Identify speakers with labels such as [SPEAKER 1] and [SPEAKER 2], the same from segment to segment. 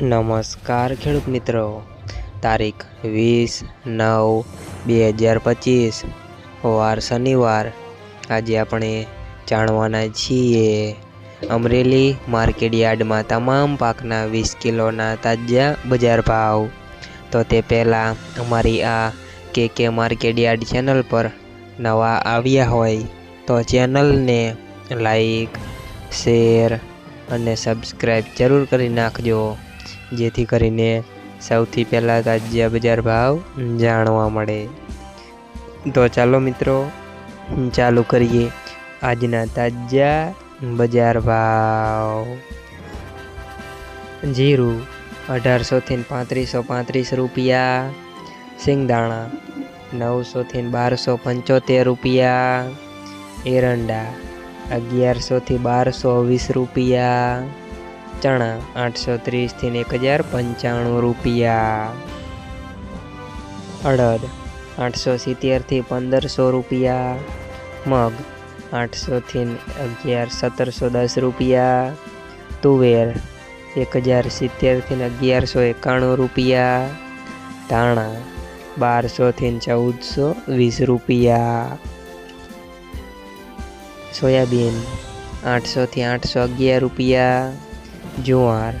[SPEAKER 1] નમસ્કાર ખેડૂત મિત્રો. તારીખ વીસ નવ બે હજાર પચીસ. વાર શનિવાર. આજે આપણે જાણવાના છીએ અમરેલી માર્કેટ યાર્ડમાં તમામ પાકના વીસ કિલોના તાજા બજાર ભાવ. તો તે પહેલાં અમારી આ કે કે માર્કેટ યાર્ડ ચેનલ પર નવા આવ્યા હોય તો ચેનલને લાઈક, શેર અને સબસ્ક્રાઈબ જરૂર કરી નાખજો. જેથી કરીને સૌથી પહેલાં તાજા બજાર ભાવ જાણવા મળે. તો ચાલો મિત્રો, ચાલુ કરીએ આજના તાજા બજાર ભાવ. જીરું અઢારસોથી પાંત્રીસો પાંત્રીસ રૂપિયા. સિંગદાણા નવસોથી બારસો પંચોતેર રૂપિયા. એરંડા અગિયારસોથી બારસો વીસ રૂપિયા. ચણા આઠસો ત્રીસથી એક હજાર પંચાણું રૂપિયા. અડદ આઠસો સિત્તેરથી પંદરસો રૂપિયા. મગ આઠસોથી અગિયાર સત્તરસો દસ રૂપિયા. તુવેર એક હજાર સિત્તેરથી અગિયારસો એકાણું રૂપિયા. ધાણા બારસોથી ચૌદસો વીસ રૂપિયા. સોયાબીન આઠસોથી આઠસો અગિયાર રૂપિયા. જુવાર,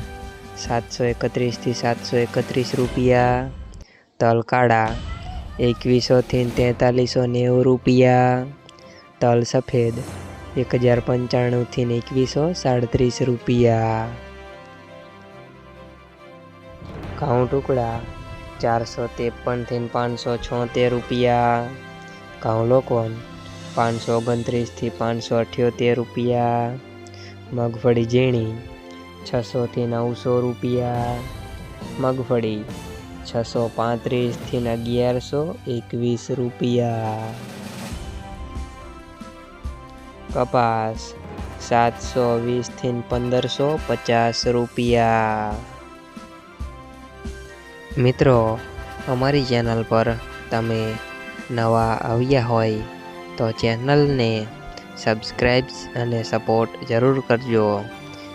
[SPEAKER 1] સાતસો એકત્રીસથી સાતસો એકત્રીસ રૂપિયા. તલ કાળા એકવીસોથી તેતાલીસો નેવું રૂપિયા. તલ સફેદ એક હજાર પંચાણુંથી એકવીસો સાડત્રીસ રૂપિયા. ઘઉં ટુકડા, ચારસો ત્રેપનથી પાંચસો છોતેર રૂપિયા. ઘઉં લોકોન પાંચસો ઓગણત્રીસથી પાંચસો અઠ્યોતેર રૂપિયા. મગફળી ઝીણી છસોથી નવસો રૂપિયા. મગફળી છસો પાંત્રીસથી અગિયારસો એકવીસ રૂપિયા. કપાસ સાતસો વીસથી પંદરસો પચાસ રૂપિયા. મિત્રો, અમારી ચેનલ પર તમે નવા આવ્યા હોય તો ચેનલને સબસ્ક્રાઈબ્સ અને સપોર્ટ જરૂર કરજો.